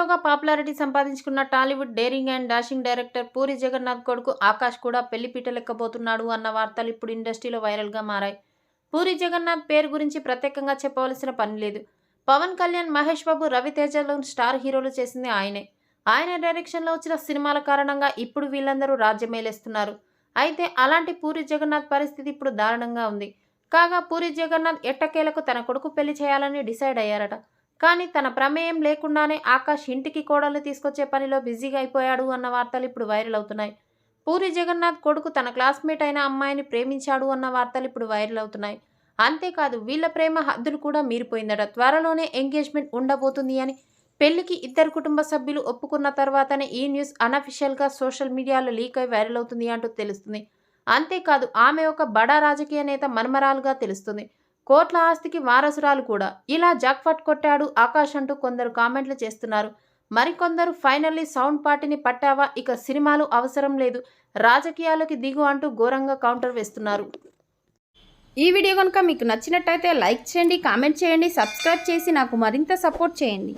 హీరోగా పాపులారిటీ సంపాదించుకున్న Tollywood daring and dashing director Puri Jagannadh కొడుకు ఆకాష్ కూడా పెళ్ళిపీటలెక్కబోతున్నాడు అన్న వార్తలు ఇప్పుడు ఇండస్ట్రీలో వైరల్గా మారాయి. పూరి జగన్నాథ్ పేరు గురించి ప్రత్యేకంగా చెప్పవలసిన పని లేదు. పవన్ కళ్యాణ్ మహేష్ బాబు రవితేజలో స్టార్ హీరోలు చేసింది ఆయనే. ఆయన డైరెక్షన్లో వచ్చిన సినిమాల కారణంగా ఇప్పుడు వీళ్ళందరూ రాజ్యమేలేస్తున్నారు అయితే అలాంటి పూరి జగన్నాథ్ పరిస్థితి ఇప్పుడు దారుణంగా ఉంది. కాగా పూరి జగన్నాథ్ ఎట్టకేలకు తన కొడుకు పెళ్ళి చేయాలని డిసైడ్ అయ్యారట. కానీ తన ప్రమేయం లేకుండానే ఆకాష్ ఇంటికి కోడలు తీసుకొచ్చే పనిలో బిజీగా అయిపోయాడు అన్న వార్తలు ఇప్పుడు వైరల్ అవుతున్నాయి. పూరి జగన్నాథ్ కొడుకు తన క్లాస్మేట్ అయిన అమ్మాయిని ప్రేమించాడు అన్న వార్తలు ఇప్పుడు వైరల్ అవుతున్నాయి. అంతేకాదు వీళ్ళ ప్రేమ హద్దులు కూడా మీరిపోయిందట. త్వరలోనే ఎంగేజ్మెంట్ ఉండబోతుంది అని పెళ్ళికి ఇద్దరు కుటుంబ సభ్యులు ఒప్పుకున్న తర్వాతనే ఈ న్యూస్ అనఫిషియల్గా సోషల్ మీడియాలో లీక్ అయి వైరల్ అవుతుంది అంటూ తెలుస్తుంది. అంతేకాదు ఆమె ఒక బడా రాజకీయ నేత మనమరాలుగా తెలుస్తుంది. కోట్ల ఆస్తికి వారసురాలు కూడా. ఇలా జాక్పాట్ కొట్టాడు ఆకాష్ అంటూ కొందరు కామెంట్లు చేస్తున్నారు. మరికొందరు ఫైనల్లీ సౌండ్ పార్టీని పట్టావా? ఇక సినిమాలు అవసరం లేదు. రాజకీయాలకి దిగు అంటూ ఘోరంగా కౌంటర్ వేస్తున్నారు. ఈ వీడియో కనుక మీకు నచ్చినట్టయితే లైక్ చేయండి కామెంట్ చేయండి సబ్స్క్రైబ్ చేసి నాకు మరింత సపోర్ట్ చేయండి.